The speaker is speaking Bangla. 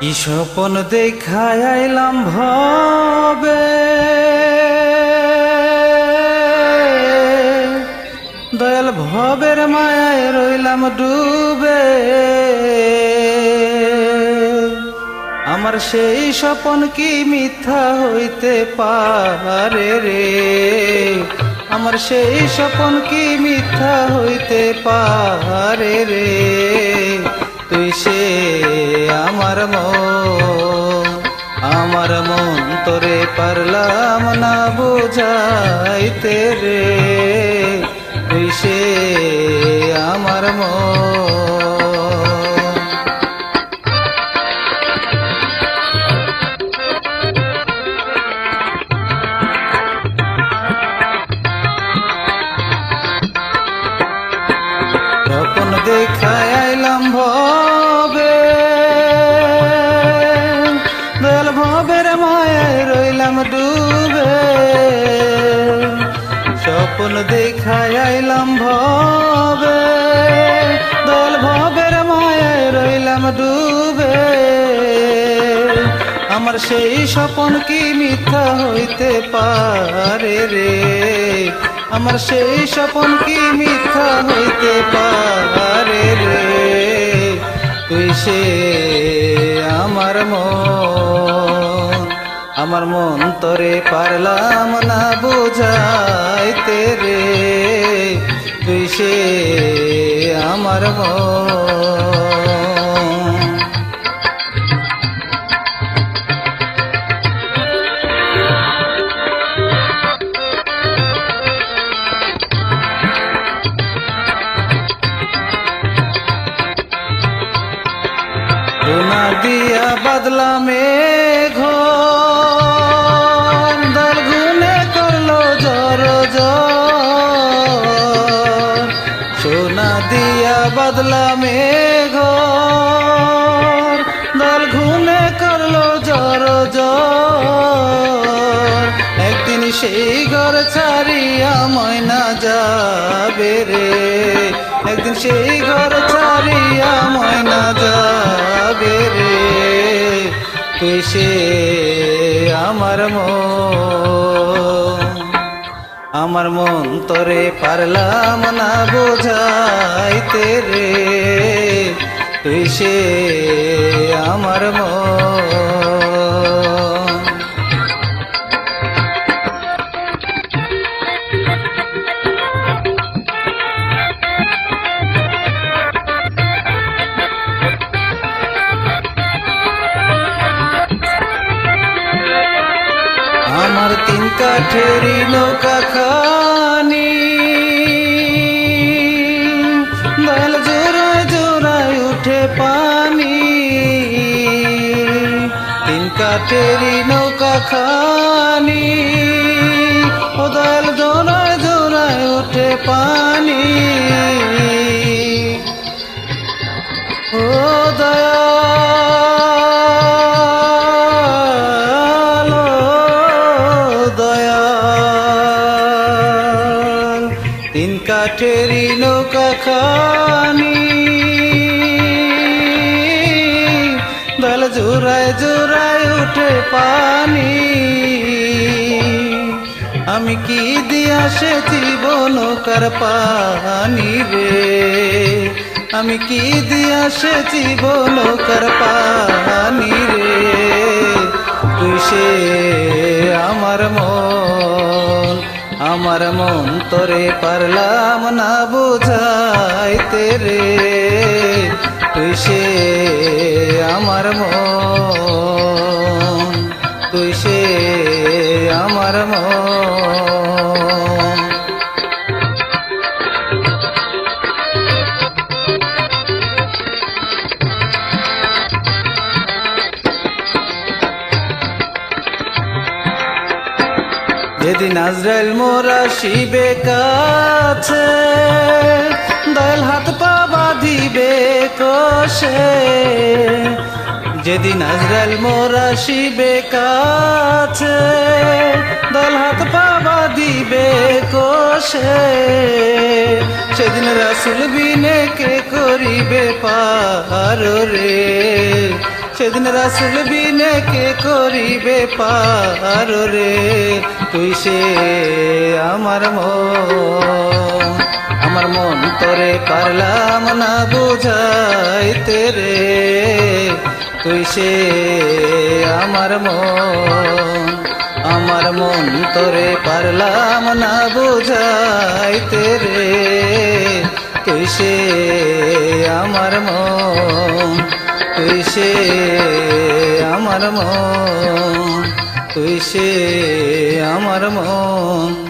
কি স্বপন দেখায় আইলাম ভবে। দয়াল ভবের মায়ায় রইলাম ডুবে। আমার সেই স্বপন কি মিথ্যা হইতে পারে রে? আমার সেই স্বপন কি মিথ্যা হইতে পারে রে? আমার মন তোরে পারলাম না বুঝাইতে রে সে আমার মন। স্বপ্ন দেখায় আইলাম ভবে দয়াল ভবের মায়ায় রইলাম ডুবে। আমার সেই স্বপন কি মিথ্যা হইতে পারে রে? আমার সেই স্বপন কি মিথ্যা হইতে পারে রে? তুই সে আমার মন আমার মন তোরে পারলাম না বুঝাইতে রে। সে আমার মন। দিয়া বাদলা সেই ঘর ছাড়িয়া ময়না যাবে রে। একদিন সেই ঘর ছাড়িয়া ময়না যাবে রে। সে আমার মন। আমার মন তোরে পারলাম না বোঝাইতে রে। সে আমার মন। কাঠেরি নৌকা খানি। দল জোড়ায় জোড়ায় উঠে পানি। তিন নৌকা খানি দল জোড়ায় জোড়ায় উঠে পানি আমি কি দিয়া সে জীবন কার পানি রে আমি কি দিয়া সে জীবন কার পানি রে তুই সে আমার মন আমার মন তোরে পারলাম না বুঝাইতে রে। তুই সে আমার মন, তুই সে আমার মন। যেদিন আজরাইল মোরা শিবে কাছে, দয়াল হাত পা বাঁধিবে কষে। যেদিন আজরাইল মোরা শিবে কাছে দল হাত পা বাঁধিবে কষে। সেদিন রাসুল বিনে কে করিবে পার রে। সেদিন রাসুল বিনে কে করিবে পার রে? তুই সে আমার মন। আমার মন তোরে পারলাম না বুঝাইতে রে। তুই সে আমার মন। আমার মন তোরে পারলাম না বুঝাইতে রে। তুই সে আমার মন। তুই সে আমার মন তুই সে আমার মন।